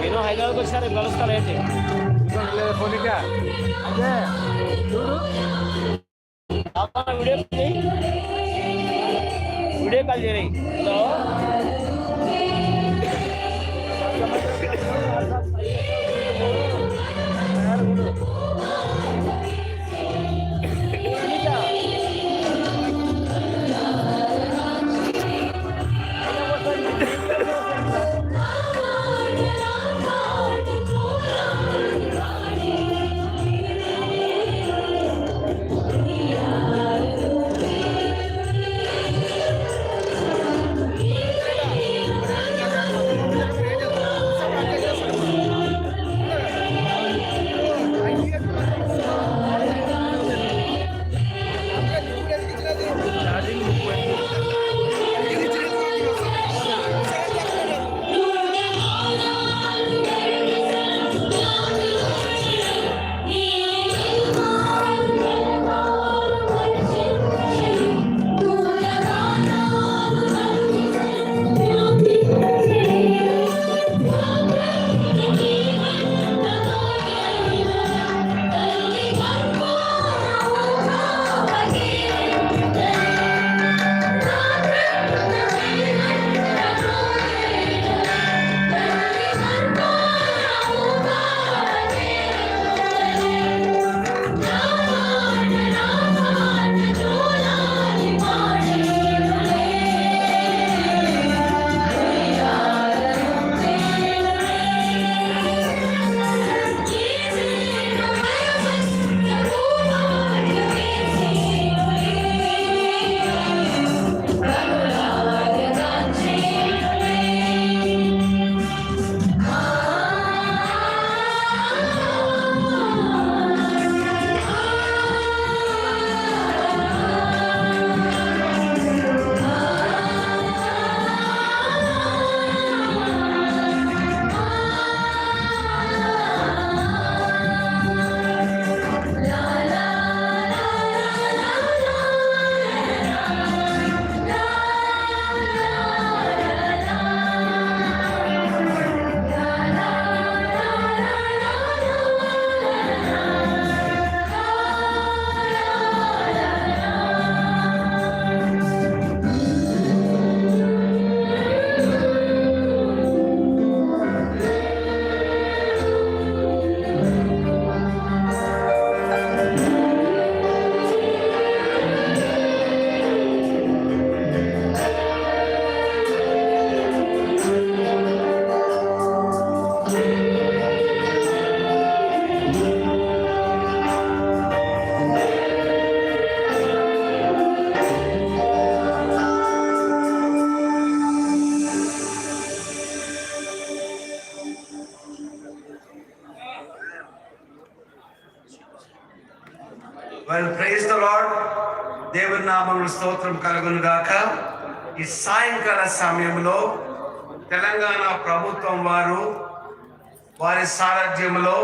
కలుస్తాలే నేను హైదరాబాద్కి వచ్చాను రేపు కలుస్తాను ఏంటి ఫోన్గా అదే చూడు అమ్మా, వీడియో కాల్ చేయి. వీడియో కాల్ చేయి హలో స్తోత్రం కలుగునుగాక. ఈ సాయంకాల సమయంలో తెలంగాణ ప్రభుత్వం వారు వారి సారథ్యంలో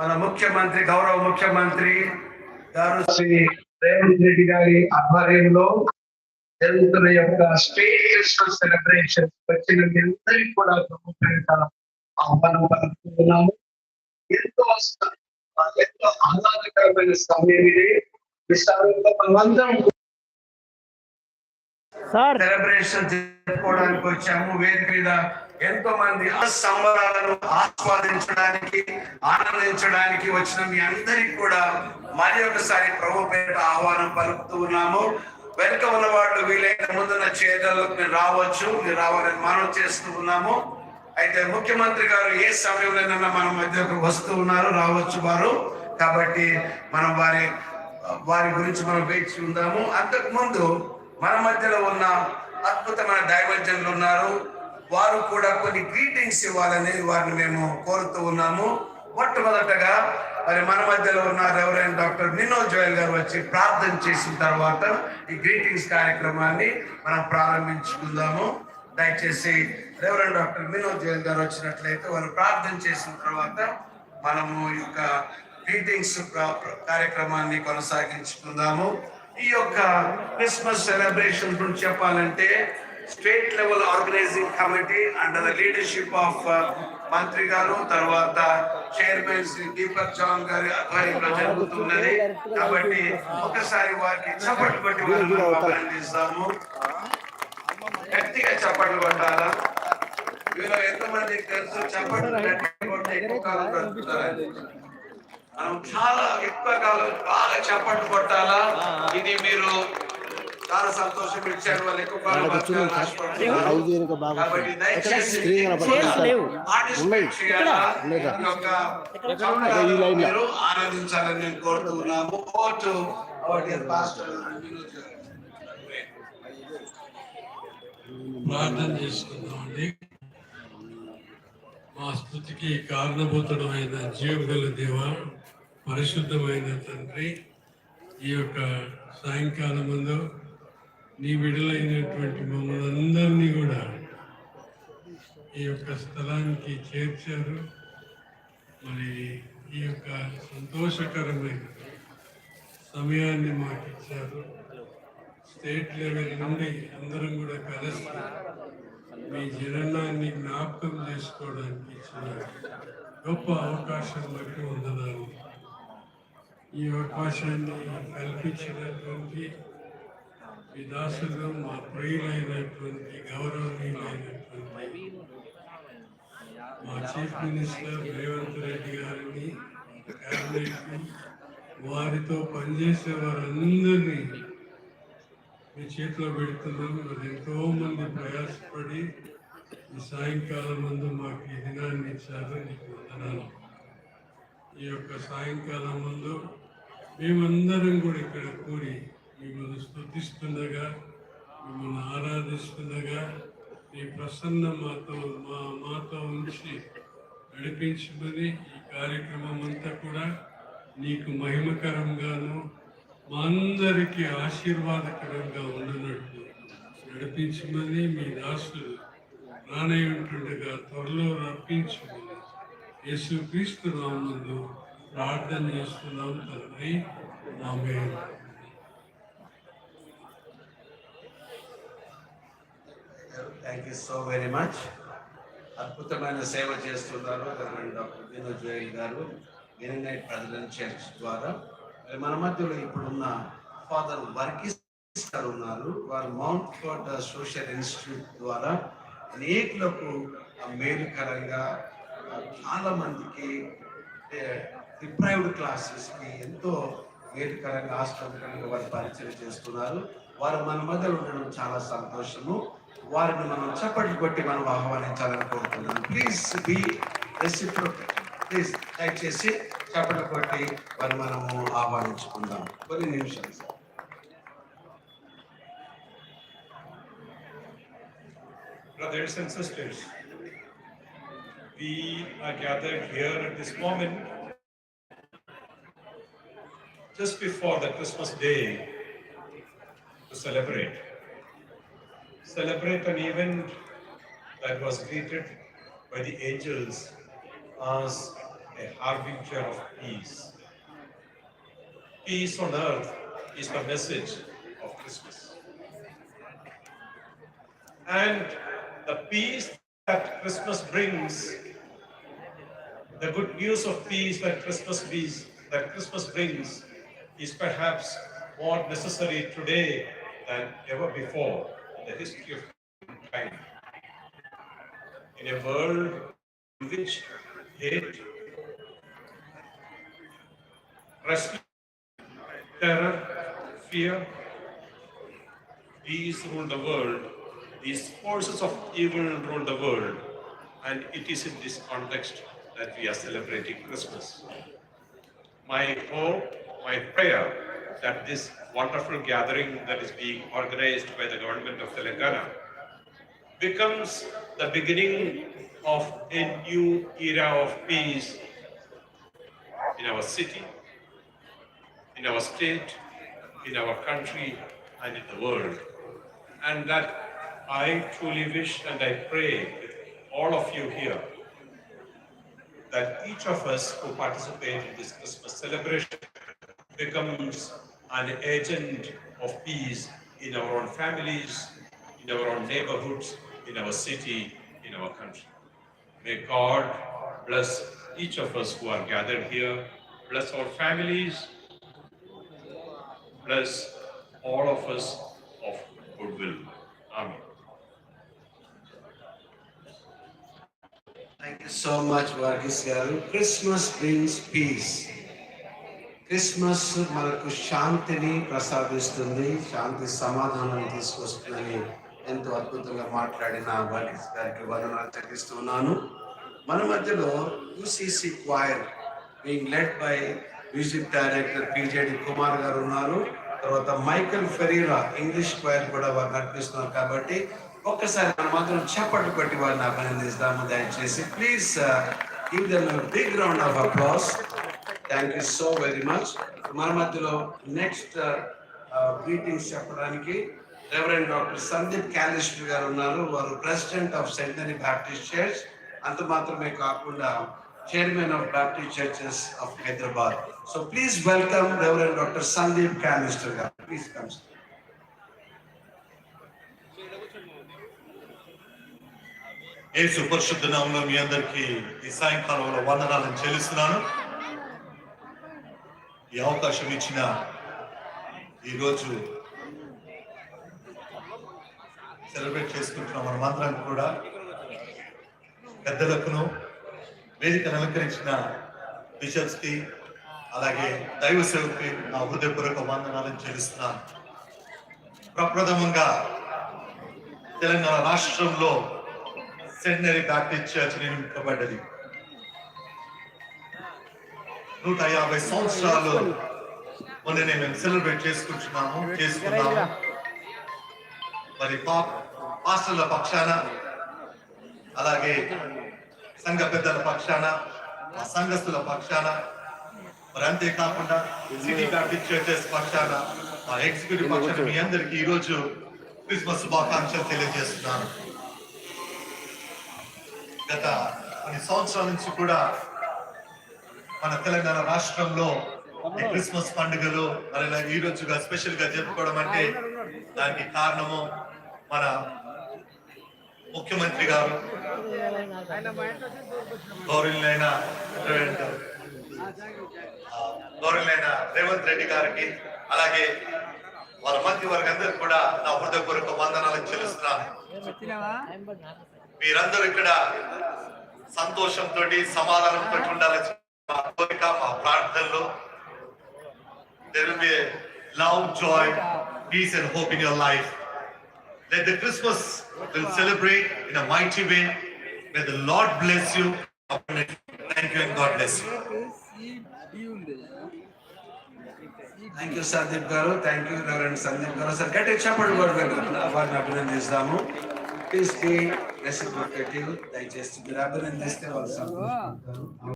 మన ముఖ్యమంత్రి గౌరవ ముఖ్యమంత్రి గారు శ్రీ రేవంత్ రెడ్డి గారి ఆధ్వర్యంలో జరుగుతున్న యొక్క స్టేట్ ఫెస్టివల్ సెలబ్రేషన్ వచ్చిన అందరికీ కూడా ఆహ్వానం పలుకుతున్నాము ఎంతో ఎంతో ఆహ్లాదకరమైన సమయం ఇది. ఈ మనమందరం సెలబ్రేషన్ చేసుకోవడానికి వచ్చాము. వేదిక మీద ఎంతో మంది ఆ సంబరాలను ఆస్వాదించడానికి ఆనందించడానికి వచ్చిన మీ అందరికి కూడా మరి ఒకసారి ప్రభు పేరిట ఆహ్వానం పలుకుతూ ఉన్నాము. వెనుక ఉన్న వాళ్ళు వీలైన ముందున్న చేతలకు మీరు రావచ్చు. మీరు రావాలని మనం చేస్తూ ఉన్నాము. అయితే ముఖ్యమంత్రి గారు ఏ సమయంలోనైనా మన మధ్యకు వస్తూ ఉన్నారు రావచ్చు వారు. కాబట్టి మనం వారి వారి గురించి మనం వేచి ఉందాము. అంతకు ముందు మన మధ్యలో ఉన్న అద్భుతమైన డైవర్జన్లు ఉన్నారు. వారు కూడా కొన్ని గ్రీటింగ్స్ ఇవ్వాలని వారిని మేము కోరుతూ ఉన్నాము. మొట్టమొదటగా మరి మన మధ్యలో ఉన్న రెవరెండ్ డాక్టర్ వినోద్ జోయల్ గారు వచ్చి ప్రార్థన చేసిన తర్వాత ఈ గ్రీటింగ్స్ కార్యక్రమాన్ని మనం ప్రారంభించుకుందాము. దయచేసి రెవరెండ్ డాక్టర్ వినోద్ జోయల్ గారు వచ్చినట్లయితే వారు ప్రార్థన చేసిన తర్వాత మనము ఈ యొక్క గ్రీటింగ్స్ కార్యక్రమాన్ని కొనసాగించుకుందాము. ఈ యొక్క క్రిస్మస్ సెలబ్రేషన్ గురించి చెప్పాలంటే state level organising committee under the leadership of మంత్రి గారు తర్వాత చైర్మన్ శ్రీ దీపక్ చౌహాన్ గారి ఆధ్వర్యంలో జరుగుతున్నది. కాబట్టి ఒకసారి వారికి చప్పట్లు మనం అభినందిస్తాము గట్టిగా చప్పట్లు కొట్టాలా? వీళ్ళు ఎంతమందికి తెలుసు? చప్పట్లు ఎక్కువ కాలం మనం చాలా ఎక్కువ కాలం బాగా చప్పట్లు కొట్టాలా? ఇది మీరు చాలా సంతోషం ఇచ్చారు. వాళ్ళు ఎక్కువ కాబట్టి దయచేసి. మీరు ఆనందించాలని నేను కోరుతున్నాము. ప్రార్థన చేసుకుందామండి. మా స్థుతికి కారణభూతుడు అయిన జీవగల దేవ పరిశుద్ధమైన తండ్రి ఈ యొక్క సాయంకాలం ముందు నీ విడుదలైనటువంటి మమ్మల్ని అందరినీ కూడా ఈ యొక్క స్థలానికి చేర్చారు. మరి ఈ యొక్క సంతోషకరమైన సమయాన్ని మాకు ఇచ్చారు. స్టేట్ లెవెల్ నుండి అందరం కూడా కలిసి మీ జననాన్ని జ్ఞాపకం చేసుకోవడానికి ఇచ్చిన గొప్ప అవకాశం బట్టి ఉండదాన్ని ఈ అవకాశాన్ని కల్పించినటువంటి ఈ దాసులు మా ప్రియులైనటువంటి గౌరవనీయులైనటువంటి మా చీఫ్ మినిస్టర్ రేవంత్ రెడ్డి గారిని క్యాబినెట్ని వారితో పనిచేసే వారందరినీ మీ చేతిలో పెడుతున్నాం. మరి ఎంతో మంది ప్రయాసపడి ఈ సాయంకాలం ముందు మాకు ఈ దినాన్ని ఇచ్చారు. నీకు వందనాలు. ఈ యొక్క సాయంకాలం ముందు మేమందరం కూడా ఇక్కడ కూడి మిమ్మల్ని స్థుతిస్తుండగా మిమ్మల్ని ఆరాధిస్తుండగా మీ ప్రసన్న మాతో మా మాతో ఉంచి నడిపించమని ఈ కార్యక్రమం అంతా కూడా నీకు మహిమకరంగాను మా అందరికీ ఆశీర్వాదకరంగా ఉన్నట్టు నడిపించమని మీ దాసులు రానై ఉంటుండగా త్వరలో రప్పించమని యేసుక్రీస్తు నామందు ప్రార్థన చేస్తున్నాం తండ్రి. ఆమె thank you so very much అద్భుతమైన సేవ చేస్తున్నారు డాక్టర్ వినోద్ జోయల్ గారు. గ్రీనైట్ ప్రెసిడెంట్ చర్చ్ ద్వారా. మరి మన మధ్యలో ఇప్పుడున్న ఫాదర్ వర్గీస్ గారు ఉన్నారు. వారు మౌంట్ కోట్ సోషల్ ఇన్స్టిట్యూట్ ద్వారా అనేకులకు మేలుకరంగా చాలా మందికి డిప్రైవ్డ్ క్లాసెస్కి ఎంతో మేలుకరంగా ఆశ్రమకరంగా వారు పరిచయం చేస్తున్నారు. వారు మన మధ్యలో ఉండడం చాలా సంతోషము. వారిని మనం చప్పట్లు కొట్టి మనం ఆహ్వానించాలని కోరుతున్నాను. ప్లీజ్ బి రెసిప్రోకేట్ ప్లీజ్ దయచేసి చప్పట్లు కొట్టి వారిని మనము ఆహ్వానించుకుందాం. కొన్ని నిమిషాలు sir. Brothers and sisters, we are gathered here at this moment just before the Christmas day to celebrate. Celebrate an event that was greeted by the angels as a harbinger of peace. Peace on earth is the message of Christmas. And the peace that Christmas brings, the good news of peace that Christmas brings, that Christmas brings, is perhaps more necessary today than ever before in the history of mankind. In a world in which hate, wrestling, terror, fear, these rule the world, these forces of evil rule the world, and it is in this context that we are celebrating Christmas. My hope, my prayer that this wonderful gathering that is being organized by the government of Telangana becomes the beginning of a new era of peace in our city, in our state, in our country, and in the world. And that I truly wish and I pray all of you here that each of us who participate in this Christmas celebration becomes an agent of peace in our own families, in our own neighborhoods, in our city, in our country. May God bless each of us who are gathered here, bless our families, bless all of us of goodwill. Amen. Thank you so much, Vargis Garu. Christmas brings peace. Christmas మనకు శాంతిని ప్రసాదిస్తుంది శాంతి సమాధానం తీసుకొస్తుందని ఎంతో అద్భుతంగా మాట్లాడిన వర్గీస్ గారికి వందనాలు తగ్గిస్తున్నాను మన మధ్యలో UCC choir being led by music director PJD Kumar garu ఉన్నారు. తర్వాత మైకల్ ఫెరీరా ఇంగ్లీష్ క్వైర్ కూడా వారు నడిపిస్తున్నారు కాబట్టి ఒక్కసారి మనం మాత్రం చప్పట్లు పెట్టి వారిని అభినందిస్తాము. దయచేసి please give them big round of applause thank you so very much మన మధ్యలో నెక్స్ట్ గ్రీటింగ్స్ చెప్పడానికి reverend doctor Sandeep Callister garu ఉన్నారు. వారు president of century Baptist church అంత మాత్రమే కాకుండా chairman of Baptist churches of Hyderabad so please welcome reverend doctor Sandeep Callister garu. Please come ఏ సుపరిశుద్ధ నామంలో మీ అందరికీ ఈ సాయంకాలంలో వందనాలను చెల్లిస్తున్నాను. ఈ అవకాశం ఇచ్చిన ఈరోజు సెలబ్రేట్ చేసుకుంటున్న మనమందరం కూడా పెద్దలకును వేదికను అలంకరించిన బిషప్స్కి అలాగే దైవ సేవకి నా హృదయపూర్వక వందనాలను చెల్లిస్తున్నాను ప్రప్రథమంగా తెలంగాణ రాష్ట్రంలో సెంటనరీ బ్యాప్టిస్ట్ చర్చ్ నిర్మింపబడ్డది నూట యాభై సంవత్సరాలు మొన్ననే మేము సెలబ్రేట్ చేసుకుంటున్నాము చేసుకున్నాము. మరి పాస్టర్ల పక్షాన అలాగే సంఘ పెద్దల పక్షాన మా సంఘస్థుల పక్షాన మరి అంతేకాకుండా సిటీ బ్యాప్టిస్ట్ చర్చెస్ పక్షాన మా ఎగ్జిక్యూటివ్ పక్షాన మీ అందరికీ ఈరోజు క్రిస్మస్ శుభాకాంక్షలు తెలియజేస్తున్నాను. గత కొన్ని సంవత్సరాల నుంచి కూడా మన తెలంగాణ రాష్ట్రంలో క్రిస్మస్ పండుగలు మరి ఈ రోజుగా స్పెషల్గా జరుపుకోవడం అంటే దానికి కారణము మన ముఖ్యమంత్రి గారు గౌరవులైన గౌరవులైన రేవంత్ రెడ్డి గారికి అలాగే వాళ్ళ మంత్రి వారికి కూడా నా హృదయపూర్వక వందనాలు చెల్లిస్తున్నాను. మీరందరూ ఇక్కడ సంతోషంతో సమాధానంతో ఉండాలని మా కోరిక మా ప్రార్థనలో there will be a love, joy, peace and hope in your life. Let the Christmas will celebrate in a mighty way. May the Lord bless you. Thank you and God bless you. Thank you Sandeep గారు thank you reverend Sandeep గారు sir గట్టి చెప్పండి కూడా వారిని అభినందిస్తాము please be reciprocative దయచేసి మీరు అభినందిస్తే వాళ్ళు సంతోషపడతారు.